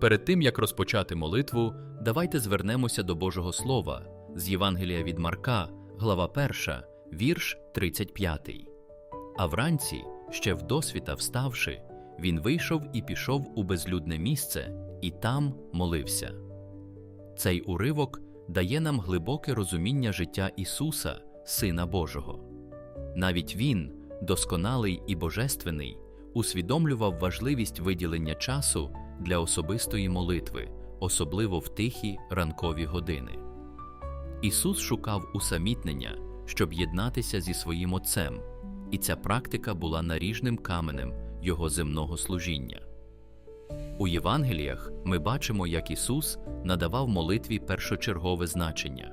Перед тим як розпочати молитву, давайте звернемося до Божого Слова з Євангелія від Марка, глава 1, вірш 35. А вранці, ще вдосвіта вставши, він вийшов і пішов у безлюдне місце, і там молився. Цей уривок дає нам глибоке розуміння життя Ісуса, Сина Божого. Навіть Він, досконалий і божественний, усвідомлював важливість виділення часу для особистої молитви, особливо в тихі ранкові години. Ісус шукав усамітнення, щоб єднатися зі своїм Отцем, і ця практика була наріжним каменем Його земного служіння. У Євангеліях ми бачимо, як Ісус надавав молитві першочергове значення.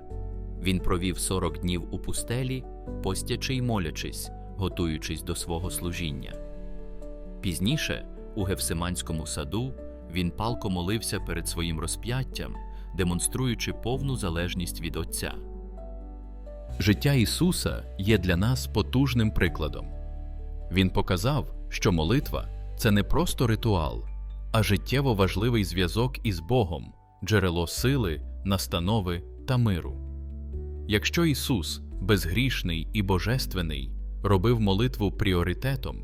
Він провів 40 днів у пустелі, постячи й молячись, готуючись до свого служіння. Пізніше, у Гефсиманському саду, він палко молився перед своїм розп'яттям, демонструючи повну залежність від Отця. Життя Ісуса є для нас потужним прикладом. Він показав, що молитва це не просто ритуал, а життєво важливий зв'язок із Богом, джерело сили, настанови та миру. Якщо Ісус, безгрішний і божественний, робив молитву пріоритетом,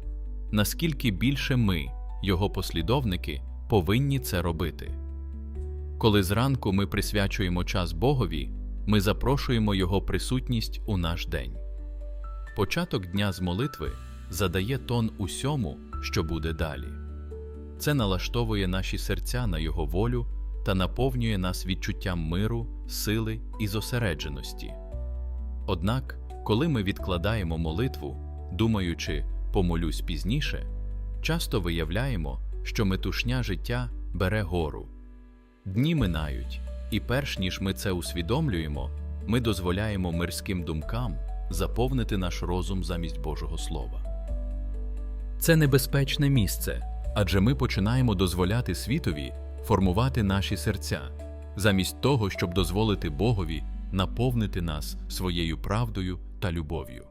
наскільки більше ми, Його послідовники, повинні це робити. Коли зранку ми присвячуємо час Богові, ми запрошуємо Його присутність у наш день. Початок дня з молитви задає тон усьому, що буде далі. Це налаштовує наші серця на Його волю та наповнює нас відчуттям миру, сили і зосередженості. Однак, коли ми відкладаємо молитву, думаючи помолюсь пізніше, часто виявляємо, що метушня життя бере гору. Дні минають, і перш ніж ми це усвідомлюємо, ми дозволяємо мирським думкам заповнити наш розум замість Божого Слова. Це небезпечне місце, адже ми починаємо дозволяти світові формувати наші серця, замість того, щоб дозволити Богові наповнити нас своєю правдою та любов'ю.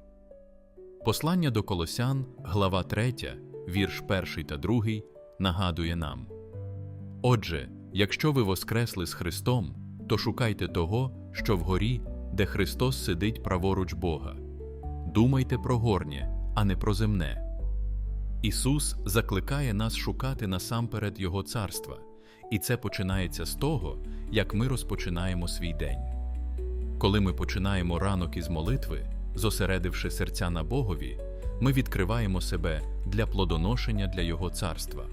Послання до Колосян, глава 3, вірш 1 та 2, нагадує нам: Отже, якщо ви воскресли з Христом, то шукайте того, що вгорі, де Христос сидить праворуч Бога. Думайте про горнє, а не про земне. Ісус закликає нас шукати насамперед Його царства, і це починається з того, як ми розпочинаємо свій день. Коли ми починаємо ранок із молитви, зосередивши серця на Богові, ми відкриваємо себе для плодоношення для Його царства.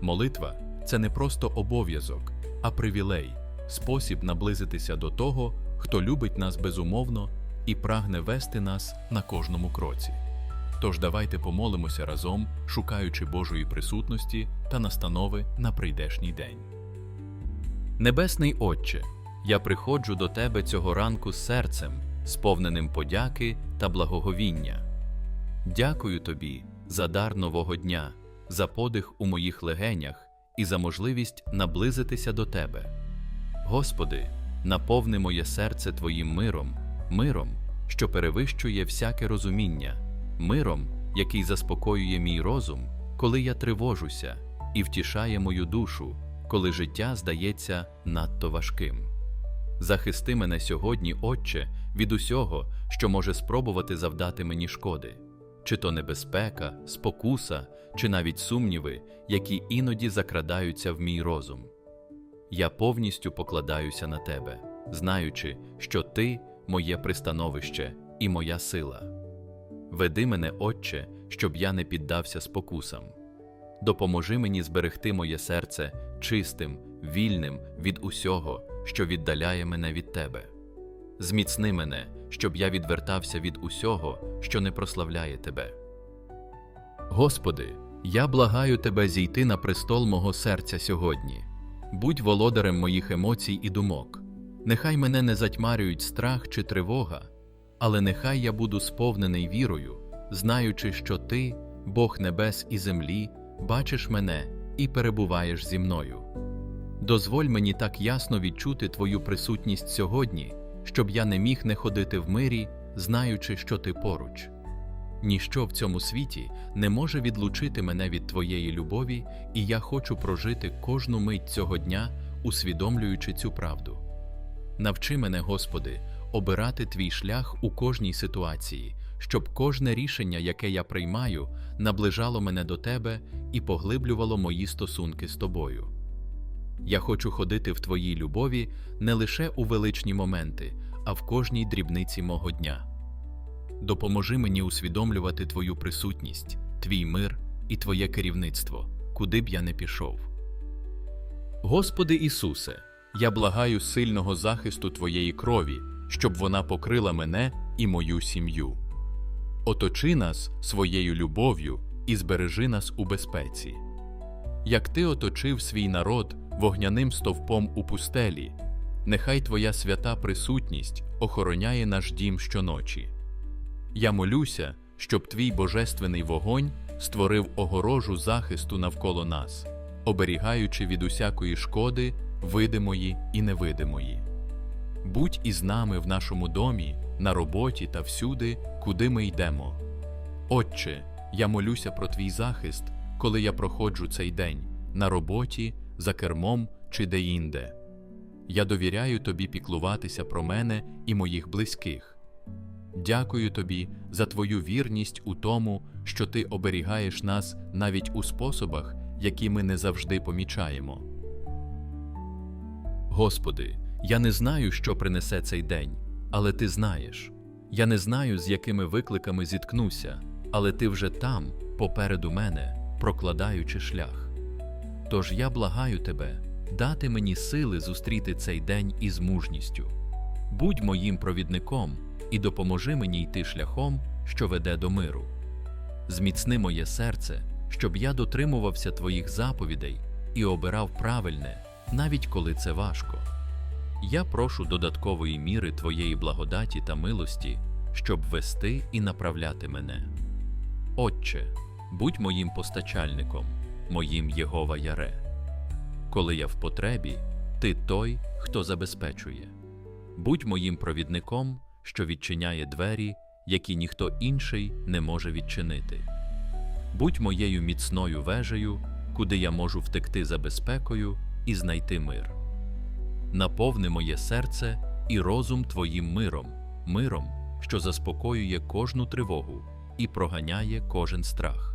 Молитва це не просто обов'язок, а привілей, спосіб наблизитися до того, хто любить нас безумовно і прагне вести нас на кожному кроці. Тож давайте помолимося разом, шукаючи Божої присутності та настанови на прийдешній день. Небесний Отче, я приходжу до Тебе цього ранку з серцем, сповненим подяки та благоговіння. Дякую Тобі за дар нового дня, за подих у моїх легенях і за можливість наблизитися до Тебе. Господи, наповни моє серце Твоїм миром, миром, що перевищує всяке розуміння, миром, який заспокоює мій розум, коли я тривожуся, і втішає мою душу, коли життя здається надто важким. Захисти мене сьогодні, Отче, від усього, що може спробувати завдати мені шкоди, чи то небезпека, спокуса, чи навіть сумніви, які іноді закрадаються в мій розум. Я повністю покладаюся на тебе, знаючи, що ти моє пристановище і моя сила. Веди мене, Отче, щоб я не піддався спокусам. Допоможи мені зберегти моє серце чистим, вільним від усього, що віддаляє мене від тебе. Зміцни мене, щоб я відвертався від усього, що не прославляє тебе. Господи, я благаю Тебе зійти на престол мого серця сьогодні. Будь володарем моїх емоцій і думок. Нехай мене не затьмарюють страх чи тривога, але нехай я буду сповнений вірою, знаючи, що Ти, Бог небес і землі, бачиш мене і перебуваєш зі мною. Дозволь мені так ясно відчути Твою присутність сьогодні, щоб я не міг не ходити в мирі, знаючи, що ти поруч. Ніщо в цьому світі не може відлучити мене від Твоєї любові, і я хочу прожити кожну мить цього дня, усвідомлюючи цю правду. Навчи мене, Господи, обирати Твій шлях у кожній ситуації, щоб кожне рішення, яке я приймаю, наближало мене до Тебе і поглиблювало мої стосунки з Тобою. Я хочу ходити в Твоїй любові не лише у величні моменти, а в кожній дрібниці мого дня. Допоможи мені усвідомлювати Твою присутність, Твій мир і Твоє керівництво, куди б я не пішов. Господи Ісусе, я благаю сильного захисту Твоєї крові, щоб вона покрила мене і мою сім'ю. Оточи нас своєю любов'ю і збережи нас у безпеці. Як Ти оточив свій народ вогняним стовпом у пустелі, нехай Твоя свята присутність охороняє наш дім щоночі. Я молюся, щоб твій божественний вогонь створив огорожу захисту навколо нас, оберігаючи від усякої шкоди, видимої і невидимої. Будь із нами в нашому домі, на роботі та всюди, куди ми йдемо. Отче, я молюся про твій захист, коли я проходжу цей день на роботі, за кермом чи деінде. Я довіряю тобі піклуватися про мене і моїх близьких. Дякую тобі за твою вірність у тому, що ти оберігаєш нас навіть у способах, які ми не завжди помічаємо. Господи, я не знаю, що принесе цей день, але ти знаєш. Я не знаю, з якими викликами зіткнуся, але ти вже там, попереду мене, прокладаючи шлях. Тож я благаю тебе дати мені сили зустріти цей день із мужністю. Будь моїм провідником і допоможи мені йти шляхом, що веде до миру. Зміцни моє серце, щоб я дотримувався твоїх заповідей і обирав правильне, навіть коли це важко. Я прошу додаткової міри твоєї благодаті та милості, щоб вести і направляти мене. Отче, будь моїм постачальником, моїм Єгова Яре. Коли я в потребі, ти той, хто забезпечує. Будь моїм провідником, що відчиняє двері, які ніхто інший не може відчинити. Будь моєю міцною вежею, куди я можу втекти за безпекою і знайти мир. Наповни моє серце і розум Твоїм миром, миром, що заспокоює кожну тривогу і проганяє кожен страх.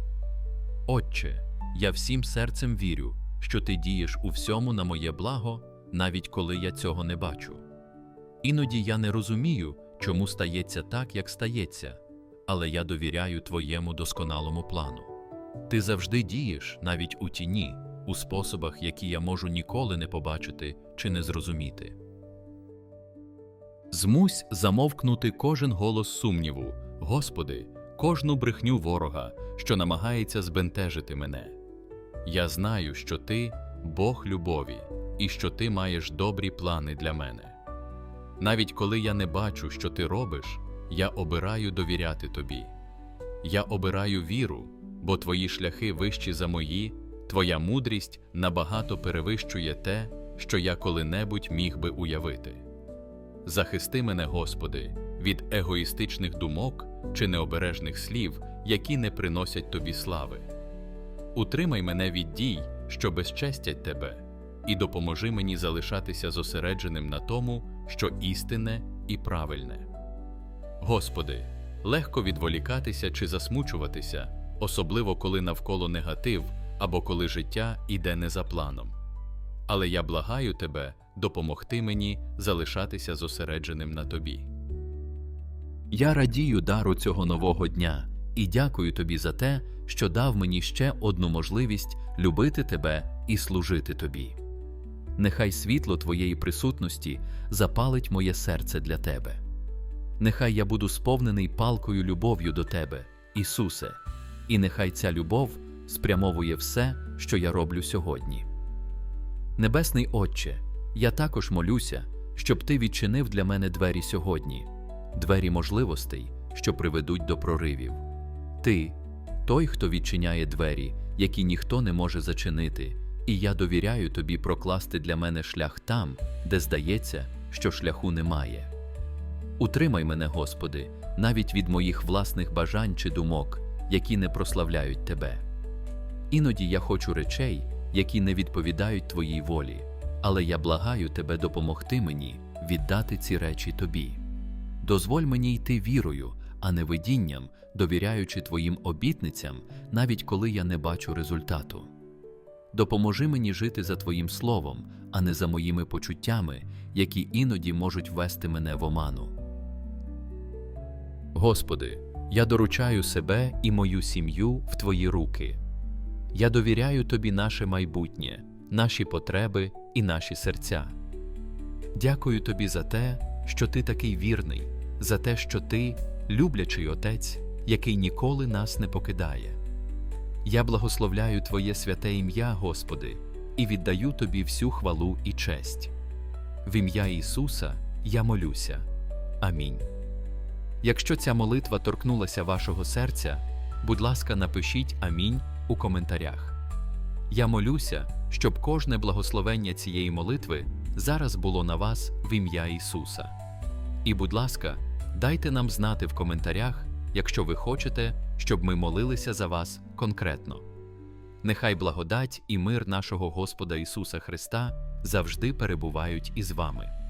Отче, я всім серцем вірю, що ти дієш у всьому на моє благо, навіть коли я цього не бачу. Іноді я не розумію, чому стається так, як стається, але я довіряю твоєму досконалому плану. Ти завжди дієш навіть у тіні, у способах, які я можу ніколи не побачити чи не зрозуміти. Змусь замовкнути кожен голос сумніву, Господи, кожну брехню ворога, що намагається збентежити мене. Я знаю, що Ти Бог любові, і що Ти маєш добрі плани для мене. Навіть коли я не бачу, що ти робиш, я обираю довіряти тобі. Я обираю віру, бо твої шляхи вищі за мої, твоя мудрість набагато перевищує те, що я коли-небудь міг би уявити. Захисти мене, Господи, від егоїстичних думок чи необережних слів, які не приносять тобі слави. Утримай мене від дій, що безчестять тебе, і допоможи мені залишатися зосередженим на тому, що істинне і правильне. Господи, легко відволікатися чи засмучуватися, особливо коли навколо негатив або коли життя іде не за планом. Але я благаю Тебе допомогти мені залишатися зосередженим на Тобі. Я радію дару цього нового дня і дякую Тобі за те, що дав мені ще одну можливість любити Тебе і служити Тобі. Нехай світло Твоєї присутності запалить моє серце для Тебе. Нехай я буду сповнений палкою любов'ю до Тебе, Ісусе, і нехай ця любов спрямовує все, що я роблю сьогодні. Небесний Отче, я також молюся, щоб Ти відчинив для мене двері сьогодні, двері можливостей, що приведуть до проривів. Ти той, хто відчиняє двері, які ніхто не може зачинити і я довіряю тобі прокласти для мене шлях там, де здається, що шляху немає. Утримай мене, Господи, навіть від моїх власних бажань чи думок, які не прославляють Тебе. Іноді я хочу речей, які не відповідають Твоїй волі, але я благаю Тебе допомогти мені віддати ці речі Тобі. Дозволь мені йти вірою, а не видінням, довіряючи Твоїм обітницям, навіть коли я не бачу результату. Допоможи мені жити за Твоїм словом, а не за моїми почуттями, які іноді можуть вести мене в оману. Господи, я доручаю себе і мою сім'ю в Твої руки. Я довіряю Тобі наше майбутнє, наші потреби і наші серця. Дякую Тобі за те, що Ти такий вірний, за те, що Ти люблячий Отець, який ніколи нас не покидає. Я благословляю Твоє святе ім'я, Господи, і віддаю Тобі всю хвалу і честь. В ім'я Ісуса я молюся. Амінь. Якщо ця молитва торкнулася вашого серця, будь ласка, напишіть Амінь у коментарях. Я молюся, щоб кожне благословення цієї молитви зараз було на вас в ім'я Ісуса. І, будь ласка, дайте нам знати в коментарях, якщо ви хочете, щоб ми молилися за вас конкретно. Нехай благодать і мир нашого Господа Ісуса Христа завжди перебувають із вами.